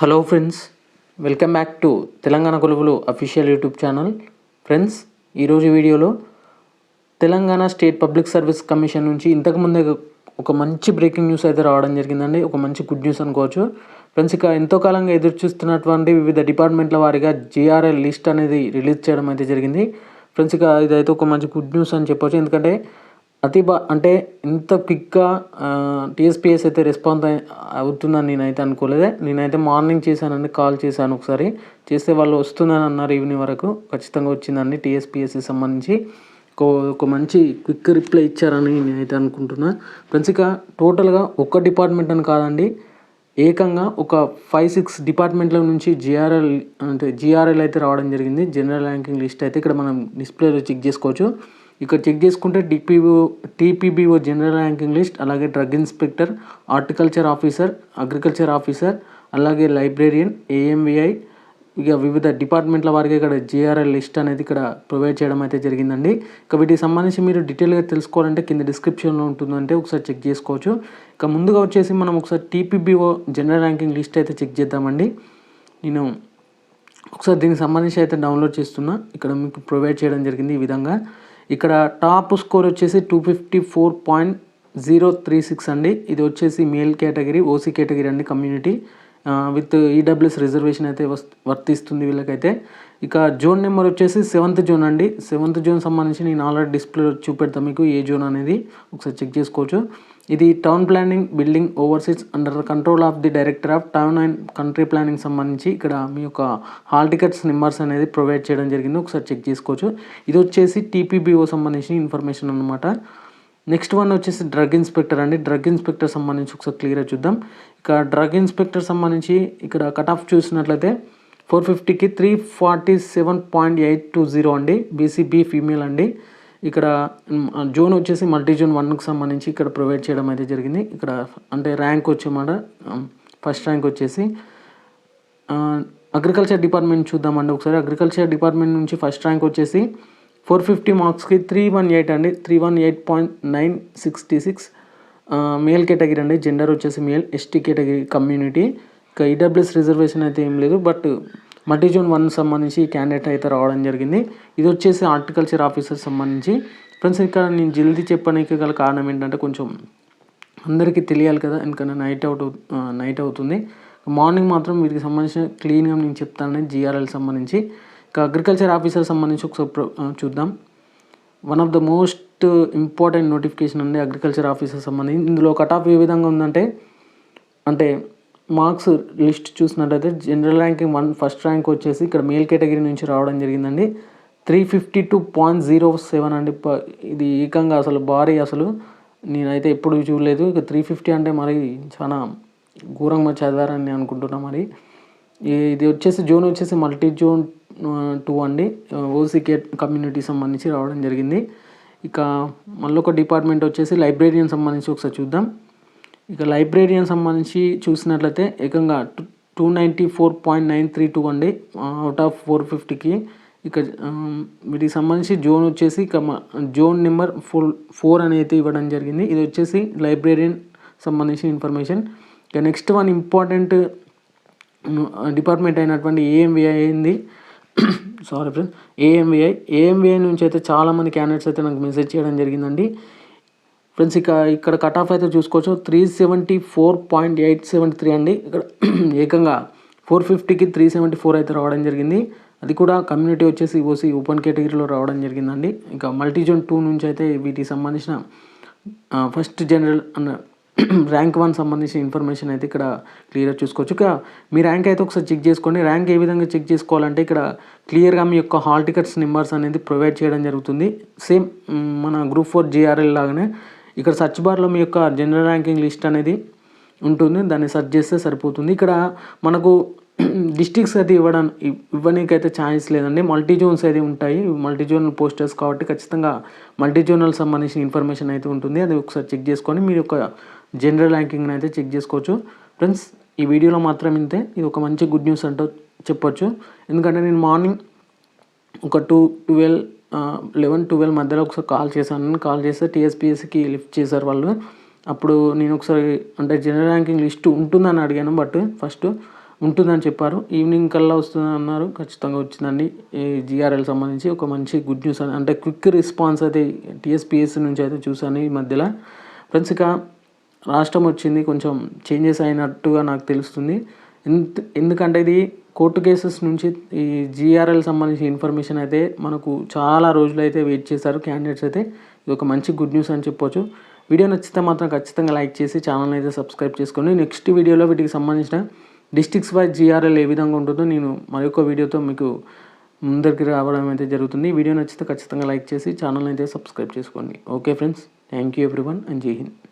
Hello friends welcome back to Telangana కొలువులు official YouTube channel. Friends ఈరోజు వీడియోలో Telangana State Public Service Commission నుంచి ఇంతకుముందే ఒక మంచి బ్రేకింగ్ న్యూస్ అయితే రావడం జరిగిందండి. ఒక మంచి గుడ్ న్యూస్ అనుకోవచ్చు. ఫ్రెండ్స్ ఇక ఎంతో కాలంగా ఎదురు చూస్తున్నటువంటి వివిధ డిపార్ట్మెంట్ల వారిగా జిఆర్ఎల్ లిస్ట్ అనేది రిలీజ్ చేయడం అయితే జరిగింది. ఫ్రెండ్స్ ఇక ఇదైతే ఒక మంచి గుడ్ న్యూస్ అని చెప్పొచ్చు. ఎందుకంటే అతి బా అంటే ఇంత క్విక్గా టీఎస్పీఎస్ అయితే రెస్పాన్స్ అవుతుందని నేనైతే అనుకోలేదే. నేనైతే మార్నింగ్ చేశానండి కాల్ చేశాను ఒకసారి. చేస్తే వాళ్ళు వస్తుందని అన్నారు ఈవినింగ్ వరకు. ఖచ్చితంగా వచ్చిందండి టీఎస్పీఎస్కి సంబంధించి. ఒక ఒక మంచి క్విక్ రిప్లై ఇచ్చారని నేనైతే అనుకుంటున్నా. ఫ్రెండ్స్ ఇక టోటల్గా ఒక్క డిపార్ట్మెంట్ అని కాదండి. ఏకంగా ఒక ఫైవ్ సిక్స్ డిపార్ట్మెంట్ల నుంచి జిఆర్ఎల్ అంటే జిఆర్ఎల్ అయితే రావడం జరిగింది. జనరల్ ర్యాంకింగ్ లిస్ట్ అయితే ఇక్కడ మనం డిస్ప్లేలో చెక్ చేసుకోవచ్చు. ఇక్కడ చెక్ చేసుకుంటే DPO TPBO general ranking list అలాగే drug inspector horticulture officer agriculture officer అలాగే లైబ్రేరియన్ ఏఎంవిఐ ఇక వివిధ డిపార్ట్మెంట్ల వారికి ఇక్కడ జిఆర్ఎల్ లిస్ట్ అనేది ఇక్కడ ప్రొవైడ్ చేయడం అయితే జరిగిందండి. ఇక వీటికి సంబంధించి మీరు డీటెయిల్గా తెలుసుకోవాలంటే కింద డిస్క్రిప్షన్లో ఉంటుందంటే ఒకసారి చెక్ చేసుకోవచ్చు. ఇక ముందుగా వచ్చేసి మనం ఒకసారి టీపీబీఓ జనరల్ ర్యాంకింగ్ లిస్ట్ అయితే చెక్ చేద్దామండి. నేను ఒకసారి దీనికి సంబంధించి అయితే డౌన్లోడ్ చేస్తున్నా. ఇక్కడ మీకు ప్రొవైడ్ చేయడం జరిగింది ఈ విధంగా. ఇక్కడ టాప్ స్కోర్ వచ్చేసి two fifty four point zero three six అండి. ఇది వచ్చేసి మేల్ కేటగిరీ ఓసీ కేటగిరీ అండి కమ్యూనిటీ. విత్ ఈడబ్ల్యూఎస్ రిజర్వేషన్ అయితే వర్తిస్తుంది వీళ్ళకైతే. ఇక జోన్ నెంబర్ వచ్చేసి సెవెంత్ జోన్ అండి. సెవెంత్ జోన్ సంబంధించి నేను ఆల్రెడీ డిస్ప్లే చూపెడతాను మీకు ఏ జోన్ అనేది. ఒకసారి చెక్ చేసుకోవచ్చు. ఇది town planning building overseers under control of the director of town and country planning సంబంధించి ఇక్కడ మీ యొక్క హాల్ టికెట్స్ నెంబర్స్ అనేది ప్రొవైడ్ చేయడం జరిగింది. ఒకసారి చెక్ చేసుకోవచ్చు. ఇది వచ్చేసి టీపీబీఓ సంబంధించిన ఇన్ఫర్మేషన్ అనమాట నెక్స్ట్ వన్ వచ్చేసి డ్రగ్ ఇన్స్పెక్టర్ అండి. డ్రగ్ ఇన్స్పెక్టర్ సంబంధించి ఒకసారి క్లియర్గా చూద్దాం. ఇక డ్రగ్ ఇన్స్పెక్టర్ సంబంధించి ఇక్కడ కట్ ఆఫ్ చూసినట్లయితే ఫోర్ ఫిఫ్టీకి three forty seven point eight two zero అండి. బీసీబీ ఫీమేల్ అండి. ఇక్కడ జోన్ వచ్చేసి మల్టీ జోన్ వన్కి సంబంధించి ఇక్కడ ప్రొవైడ్ చేయడం అయితే జరిగింది. ఇక్కడ అంటే ర్యాంక్ వచ్చేమాట ఫస్ట్ ర్యాంక్ వచ్చేసి అగ్రికల్చర్ డిపార్ట్మెంట్ చూద్దామండి ఒకసారి. అగ్రికల్చర్ డిపార్ట్మెంట్ నుంచి ఫస్ట్ ర్యాంక్ వచ్చేసి ఫోర్ ఫిఫ్టీ మార్క్స్కి త్రీ వన్ ఎయిట్ అండి. Three one eight point nine sixty six male category అండి. జెండర్ వచ్చేసి మేల్ ఎస్టీ కేటగిరీ కమ్యూనిటీ. ఇక ఈడబ్ల్యూఎస్ రిజర్వేషన్ అయితే ఏం లేదు. బట్ మల్టీ జోన్ వన్ సంబంధించి క్యాండిడేట్ అయితే రావడం జరిగింది. ఇది వచ్చేసి హార్టికల్చర్ ఆఫీసర్ సంబంధించి. ఫ్రెండ్స్ ఇక్కడ నేను జల్దీ చెప్పడానికి గల కారణం ఏంటంటే కొంచెం అందరికీ తెలియాలి కదా ఎందుకంటే నైట్ అవుట్ నైట్ అవుతుంది. మార్నింగ్ మాత్రం వీటికి సంబంధించిన క్లీన్గా నేను చెప్తాను జిఆర్ఎల్ సంబంధించి. ఇక అగ్రికల్చర్ ఆఫీసర్ సంబంధించి ఒకసారి చూద్దాం. One of the most important notification అండి అగ్రికల్చర్ ఆఫీసర్ సంబంధించి. ఇందులో కట్ ఆఫ్ ఏ విధంగా ఉందంటే అంటే మార్క్స్ లిస్ట్ చూసినట్లయితే general ranking one first rank వచ్చేసి ఇక్కడ మేల్ కేటగిరీ నుంచి రావడం జరిగిందండి. Three fifty two point zero seven అండి. ప- ఇది ఏకంగా అసలు భారీ అసలు. నేనైతే ఎప్పుడు చూడలేదు. ఇక త్రీ ఫిఫ్టీ అంటే మరి చాలా ఘోరంగా చదివారని నేను అనుకుంటున్నా మరి. ఇది వచ్చేసి జోన్ వచ్చేసి మల్టీ జోన్ టూ అండి. ఓసీ కే కమ్యూనిటీ సంబంధించి రావడం జరిగింది. ఇక మళ్ళీ ఒక డిపార్ట్మెంట్ వచ్చేసి లైబ్రేరియన్ సంబంధించి ఒకసారి చూద్దాం. ఇక లైబ్రేరియన్ సంబంధించి చూసినట్లయితే ఏకంగా two ninety four point nine three two అండి. అవుట్ ఆఫ్ ఫోర్ ఫిఫ్టీకి ఇక వీటికి సంబంధించి జోన్ వచ్చేసి ఇక జోన్ నెంబర్ ఫోర్ ఫోర్ అనేది ఇవ్వడం జరిగింది. ఇది వచ్చేసి లైబ్రేరియన్ సంబంధించిన ఇన్ఫర్మేషన్. ఇక నెక్స్ట్ వన్ ఇంపార్టెంట్ డిపార్ట్మెంట్ అయినటువంటి ఏఎంవిఐ అయింది సారీ ఫ్రెండ్స్ ఏఎంవిఐ. ఏఎంవిఐ నుంచి అయితే చాలామంది క్యాండిడేట్స్ అయితే నాకు మెసేజ్ చేయడం జరిగిందండి. ఫ్రెండ్స్ ఇక ఇక్కడ కట్ ఆఫ్ అయితే చూసుకోవచ్చు. Three seventy four point eight seventy three అండి. ఇక్కడ ఏకంగా ఫోర్ ఫిఫ్టీకి త్రీ సెవెంటీ ఫోర్ అయితే రావడం జరిగింది. అది కూడా కమ్యూనిటీ వచ్చేసి ఓసీ ఓపెన్ కేటగిరీలో రావడం జరిగిందండి. ఇక మల్టీ జోన్ టూ నుంచి అయితే వీటికి సంబంధించిన ఫస్ట్ జనరల్ అన్న ర్యాంక్ వన్ సంబంధించిన ఇన్ఫర్మేషన్ అయితే ఇక్కడ క్లియర్గా చూసుకోవచ్చు. ఇక మీ ర్యాంక్ అయితే ఒకసారి చెక్ చేసుకోండి. ర్యాంక్ ఏ విధంగా చెక్ చేసుకోవాలంటే ఇక్కడ క్లియర్గా మీ యొక్క హాల్ టికెట్స్ నెంబర్స్ అనేది ప్రొవైడ్ చేయడం జరుగుతుంది. సేమ్ మన గ్రూప్ ఫోర్ జీఆర్ఎల్ లాగానే ఇక్కడ సర్చ్ బార్లో మీ యొక్క జనరల్ ర్యాంకింగ్ లిస్ట్ అనేది ఉంటుంది. దాన్ని సెర్చ్ చేస్తే సరిపోతుంది. ఇక్కడ మనకు డిస్ట్రిక్ట్స్ అయితే ఇవ్వడం ఇవ్వడానికి అయితే ఛాన్స్ లేదండి. మల్టీ జోన్స్ అయితే ఉంటాయి. మల్టీ జోనల్ పోస్టర్స్ కాబట్టి ఖచ్చితంగా మల్టీ జోనల్ సంబంధించిన ఇన్ఫర్మేషన్ అయితే ఉంటుంది. అది ఒకసారి చెక్ చేసుకొని మీరు యొక్క జనరల్ ర్యాంకింగ్ని అయితే చెక్ చేసుకోవచ్చు. ఫ్రెండ్స్ ఈ వీడియోలో మాత్రం ఇంతే. ఇది ఒక మంచి గుడ్ న్యూస్ అంటూ చెప్పొచ్చు. ఎందుకంటే నేను మార్నింగ్ ఒక టూ ట్వెల్వ్ లెవెన్ ట్వెల్వ్ మధ్యలో ఒకసారి కాల్ చేశాను. కాల్ చేస్తే టీఎస్పీఎస్సీకి లిఫ్ట్ చేశారు వాళ్ళు. అప్పుడు నేను ఒకసారి అంటే జనరల్ ర్యాంకింగ్ లిస్ట్ ఉంటుందని అడిగాను బట్ ఫస్ట్ ఉంటుందని చెప్పారు. ఈవినింగ్ కల్లా వస్తుందని అన్నారు. ఖచ్చితంగా వచ్చిందండి. ఈ జిఆర్ఎల్ సంబంధించి ఒక మంచి గుడ్ న్యూస్ అని అంటే క్విక్ రెస్పాన్స్ అయితే టీఎస్పిఎస్ నుంచి అయితే చూసాను ఈ మధ్యలో. ఫ్రెండ్స్ ఇక రాష్ట్రం వచ్చింది. కొంచెం చేంజెస్ అయినట్టుగా నాకు తెలుస్తుంది. ఎందుకంటే ఇది కోర్టు కేసెస్ నుంచి ఈ జిఆర్ఎల్ సంబంధించిన ఇన్ఫర్మేషన్ అయితే మనకు చాలా రోజులు అయితే వెయిట్ చేశారు క్యాండిడేట్స్ అయితే. ఇది ఒక మంచి గుడ్ న్యూస్ అని చెప్పొచ్చు. వీడియో నచ్చితే మాత్రం ఖచ్చితంగా లైక్ చేసి ఛానల్ అయితే సబ్స్క్రైబ్ చేసుకోండి. నెక్స్ట్ వీడియోలో వీటికి సంబంధించిన డిస్టిక్స్ వైజ్ జిఆర్ఎల్ ఏ విధంగా ఉంటుందో నేను మరొక వీడియోతో మీకు ముందరికి రావడం అయితే జరుగుతుంది. వీడియో నచ్చితే ఖచ్చితంగా లైక్ చేసి ఛానల్ అయితే సబ్స్క్రైబ్ చేసుకోండి. Okay friends thank you everyone and జై హింద్